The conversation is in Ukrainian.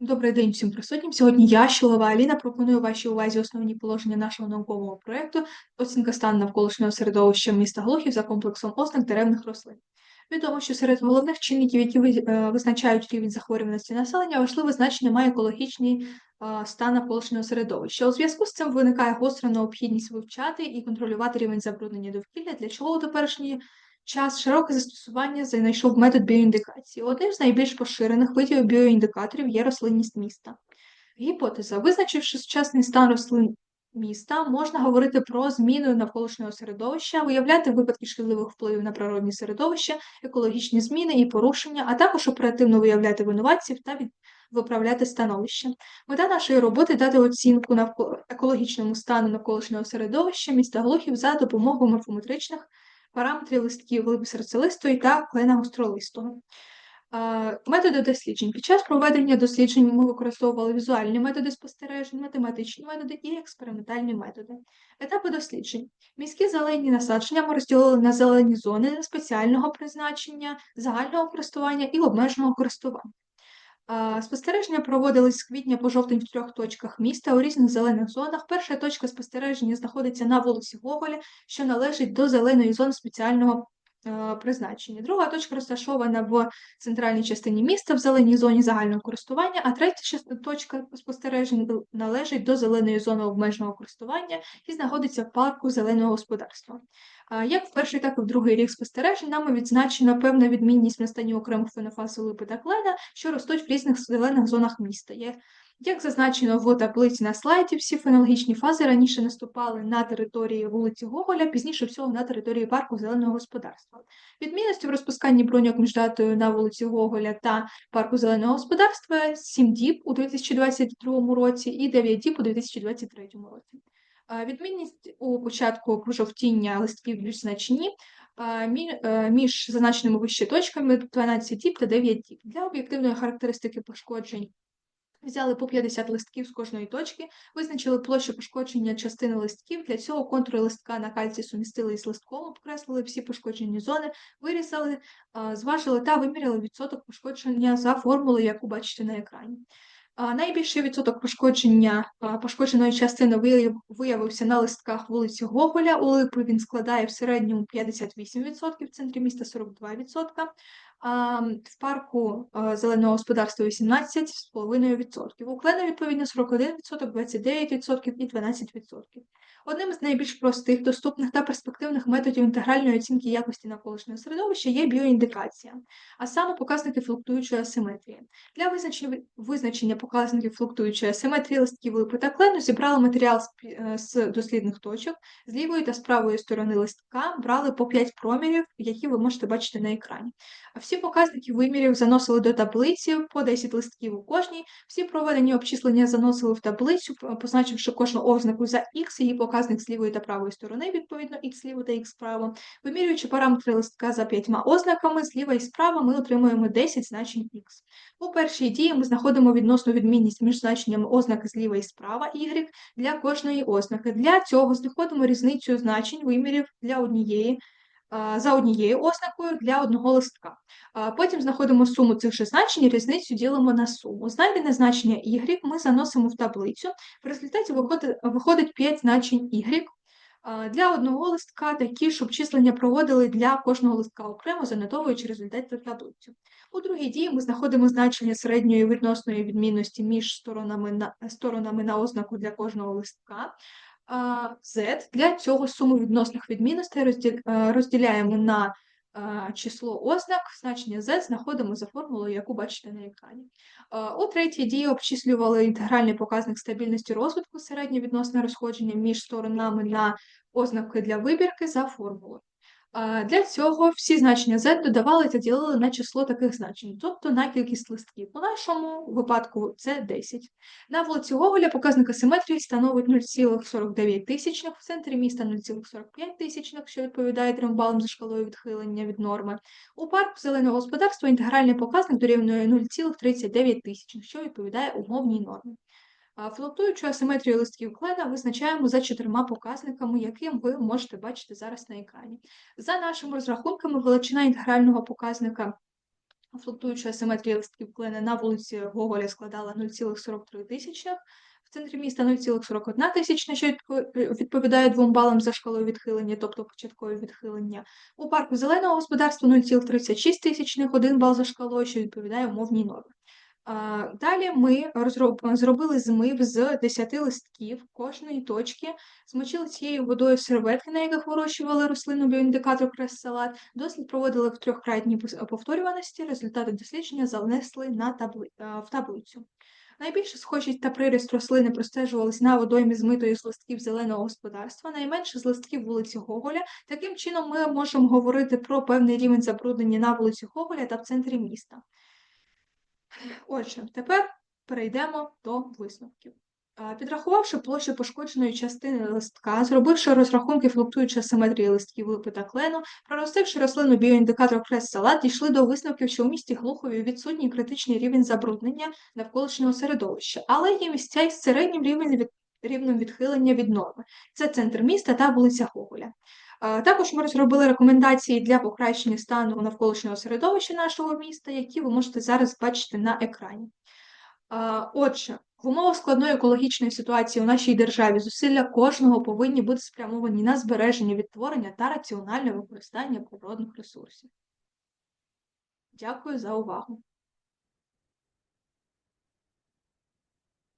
Добрий день всім присутнім. Сьогодні я, Щілова Аліна, пропоную вашій увазі основні положення нашого наукового проєкту оцінка стану навколишнього середовища міста Глухів за комплексом ознак деревних рослин. Відомо, що серед головних чинників, які е, визначають рівень захворюваності населення, важливе значення має екологічний е, стан навколишнього середовища. У зв'язку з цим виникає гостра необхідність вивчати і контролювати рівень забруднення довкілля, для чого у теперішній час широке застосування знайшов метод біоіндикації. Одним з найбільш поширених видів біоіндикаторів є рослинність міста. Гіпотеза. Визначивши сучасний стан рослин міста, можна говорити про зміну навколишнього середовища, виявляти випадки шкідливих впливів на природне середовище, екологічні зміни і порушення, а також оперативно виявляти винуватців та від... виправляти становище. Мета нашої роботи дати оцінку навколо екологічному стану навколишнього середовища міста Глухів за допомогою морфометричних параметрів листків липи та клена гостролистого. Е, Методи досліджень. Під час проведення досліджень ми використовували візуальні методи спостережень, математичні методи і експериментальні методи. Етапи досліджень. Міські зелені насадження ми розділили на зелені зони спеціального призначення, загального користування і обмеженого користування. Спостереження проводились з квітня по жовтень в трьох точках міста у різних зелених зонах. Перша точка спостереження знаходиться на вулиці Гоголя, що належить до зеленої зони спеціального призначення. Друга точка розташована в центральній частині міста, в зеленій зоні загального користування, а третя точка спостережень належить до зеленої зони обмеженого користування і знаходиться в парку зеленого господарства. Як в перший, так і в другий рік спостережень нами відзначена певна відмінність в настанні окремих фенофаз липи та клена, що ростуть в різних зелених зонах міста. Є як зазначено в таблиці на слайді, всі фенологічні фази раніше наступали на території вулиці Гоголя, пізніше всього на території парку зеленого господарства. Відмінності в розпусканні броньок між датою на вулиці Гоголя та парку зеленого господарства 7 діб у 2022 році і 9 діб у 2023 році. Відмінність у початку пожовтіння листків більш значні, е, між зазначеними вище точками 12 діб та 9 діб. Для об'єктивної характеристики пошкоджень Взяли по 50 листків з кожної точки, визначили площу пошкодження частини листків. Для цього контури листка на кальці сумістили із листком, обкреслили всі пошкоджені зони, вирізали, зважили та виміряли відсоток пошкодження за формулою, яку бачите на екрані. Найбільший відсоток пошкодження пошкодженої частини виявився на листках вулиці Гоголя. У липи він складає в середньому 58%, в центрі міста 42%, в парку зеленого господарства 18,5%. У клена відповідно 41%, 29% і 12%. Одним з найбільш простих, доступних та перспективних методів інтегральної оцінки якості навколишнього середовища є біоіндикація, а саме показники флуктуючої асиметрії. Для визначення, показників флуктуючої асиметрії листків липи та клену зібрали матеріал е, з дослідних точок. З лівої та з правої сторони листка брали по 5 промірів, які ви можете бачити на екрані. Всі показники вимірів заносили до таблиці по 10 листків у кожній. Всі проведені обчислення заносили в таблицю, позначивши кожну ознаку за X, її показник з лівої та правої сторони, відповідно, X ліво та X право. Вимірюючи параметри листка за п'ятьма ознаками, зліва і справа ми отримуємо 10 значень X. У першій дії ми знаходимо відносну відмінність між значеннями ознаки зліва і справа Y для кожної ознаки. Для цього знаходимо різницю значень вимірів для однієї. За однією ознакою для одного листка. Потім знаходимо суму цих же значень і різницю ділимо на суму. Знайдене значення y ми заносимо в таблицю. В результаті виходить 5 значень y. Для одного листка такі щоб числення проводили для кожного листка окремо, занотовуючи результати в таблицю. У другій дії ми знаходимо значення середньої відносної відмінності між сторонами на, сторонами на ознаку для кожного листка. Z. Для цього суму відносних відмінностей розділ- розділяємо на число ознак, значення z знаходимо за формулою, яку бачите на екрані. У третій дії обчислювали інтегральний показник стабільності розвитку, середнє відносне розходження між сторонами на ознаки для вибірки за формулою. Для цього всі значення z додавали та ділили на число таких значень, тобто на кількість листків. У нашому випадку це 10. На вулиці Гоголя показник асиметрії становить 0,49 тисячних, в центрі міста 0,45 тисячних, що відповідає 3 балам за шкалою відхилення від норми. У парку зеленого господарства інтегральний показник дорівнює 0,39 тисячних, що відповідає умовній нормі. А Флуктуючу асиметрію листків клена визначаємо за чотирма показниками, яким ви можете бачити зараз на екрані. За нашими розрахунками, величина інтегрального показника Флуктуюча симетрія листків клена на вулиці Гоголя складала 0,43 тисячних, в центрі міста 0,41 тисячна, що відповідає двом балам за шкалою відхилення, тобто початкове відхилення. У парку зеленого господарства 0,36 тисячних, 1 бал за шкалою, що відповідає умовній нормі. Далі ми зробили змив з 10 листків кожної точки, змочили цією водою серветки, на яких вирощували рослину біоіндикатор крес-салат. Дослід проводили в трьохкратній повторюваності. Результати дослідження занесли на табли... в таблицю. Найбільша схожість та приріст рослини простежувались на водоймі змитої з листків зеленого господарства, найменше з листків вулиці Гоголя. Таким чином, ми можемо говорити про певний рівень забруднення на вулиці Гоголя та в центрі міста. Отже, тепер перейдемо до висновків. Підрахувавши площу пошкодженої частини листка, зробивши розрахунки флуктуючої симетрії листків липи та клену, проростивши рослину біоіндикатор крест-салат, дійшли до висновків, що у місті Глухові відсутній критичний рівень забруднення навколишнього середовища, але є місця із середнім рівнем, від... рівнем відхилення від норми. Це центр міста та вулиця Гоголя. Також ми розробили рекомендації для покращення стану навколишнього середовища нашого міста, які ви можете зараз бачити на екрані. Отже, в умовах складної екологічної ситуації у нашій державі зусилля кожного повинні бути спрямовані на збереження відтворення та раціональне використання природних ресурсів. Дякую за увагу.